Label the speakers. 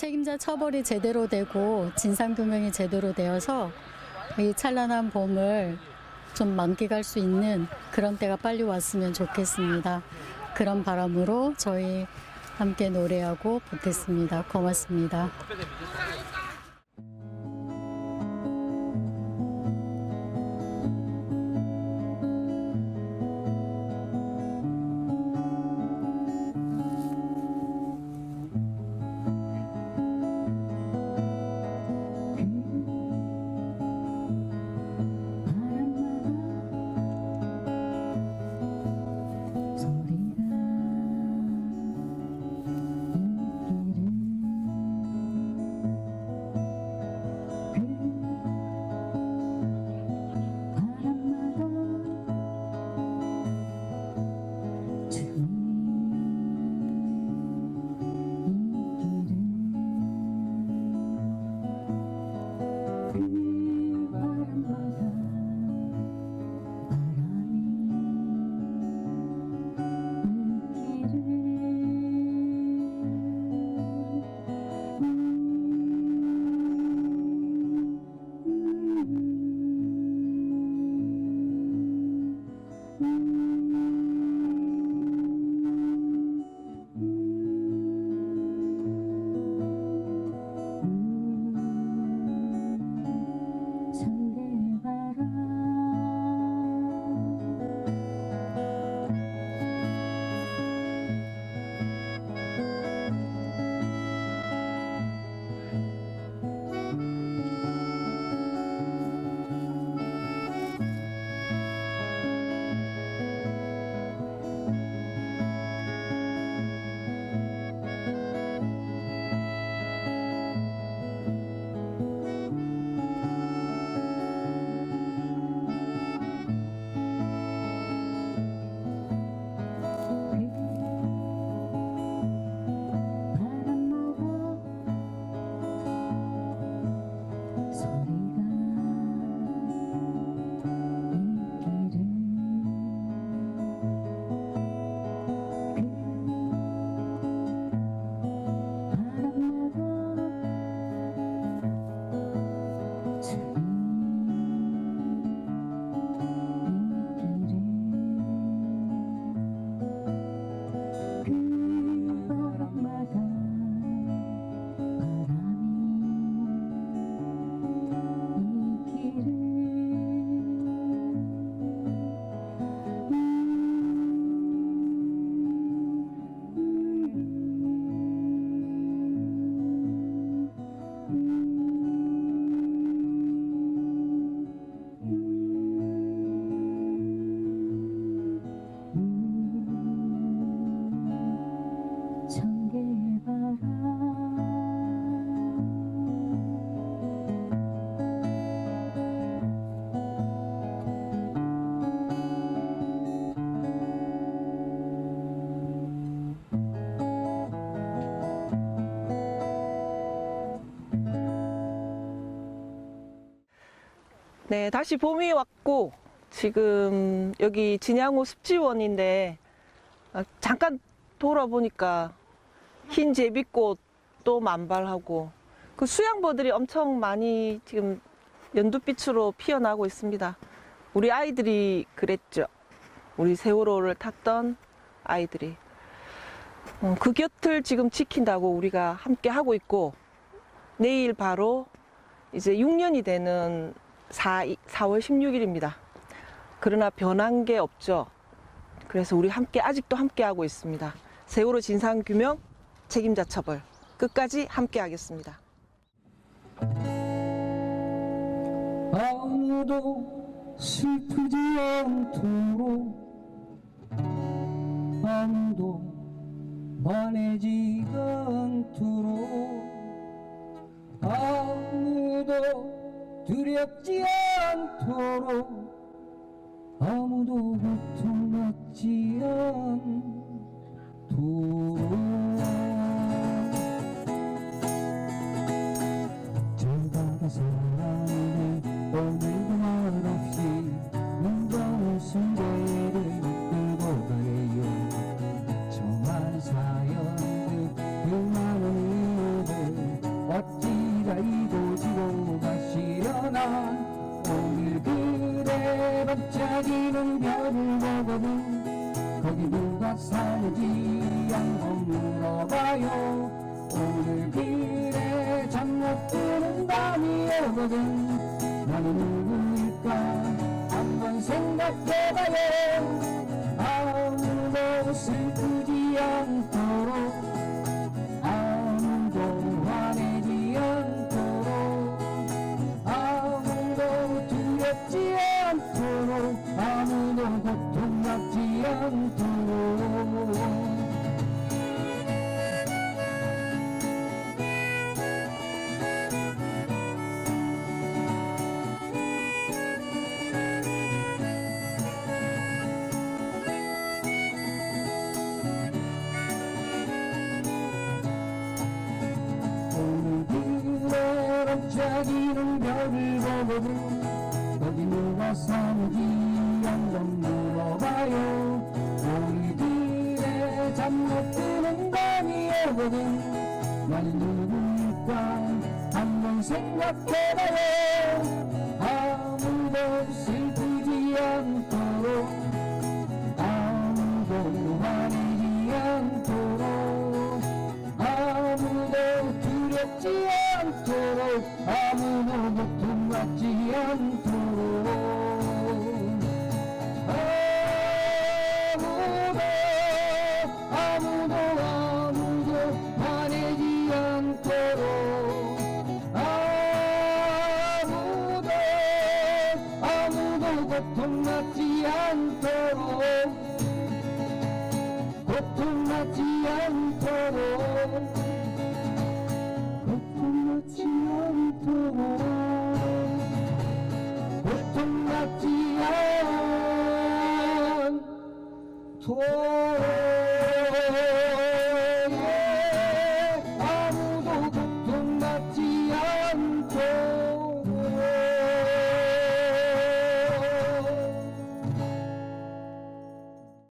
Speaker 1: 책임자 처벌이 제대로 되고 진상규명이 제대로 되어서 이 찬란한 봄을 좀 만끽할 수 있는 그런 때가 빨리 왔으면 좋겠습니다. 그런 바람으로 저희 함께 노래하고 보탰습니다. 고맙습니다.
Speaker 2: 네, 다시 봄이 왔고 지금 여기 진양호 습지원인데 아, 잠깐 돌아보니까 흰 제비꽃도 만발하고 그 수양버들이 엄청 많이 지금 연두빛으로 피어나고 있습니다. 우리 아이들이 그랬죠. 우리 세월호를 탔던 아이들이. 어, 그 곁을 지금 지킨다고 우리가 함께 하고 있고 내일 바로 이제 6년이 되는 4, 4월 16일입니다. 그러나 변한 게 없죠. 그래서 우리 함께 아직도 함께 하고 있습니다. 세월호 진상 규명 책임자 처벌 끝까지 함께 하겠습니다.
Speaker 3: 아무도 슬프지 않도록 아무도 화내지 않도록 아무도 두렵지 않도록 아무도 고통 받지 않도록 즐거운 사랑이 오늘 오늘 그래 반짝이는 별을 보거든 거기 누가 사는지 한번 물어봐요 오늘 그래 잠못 드는 밤이 오거든 나는 누구일까 한번 생각해봐요 아무도 슬프지 않도록 반짝이는 별을 보거든 거기 누가 사는지 한번 물어봐요. 오늘 그래 잠못 드는 밤이 오거든 나는 누구일까 한번 생각해봐요. 아무도 슬프지 않도록. 아무도 화내지 않도록. 아무도 두렵지 않도록 아무도 고통받지 않도록 아무도 아무도 아무도 화내지 않도록 아무도 아무도 고통받지 않도록 고통받지 않도록 고통받지 않도록 고통받지 않도록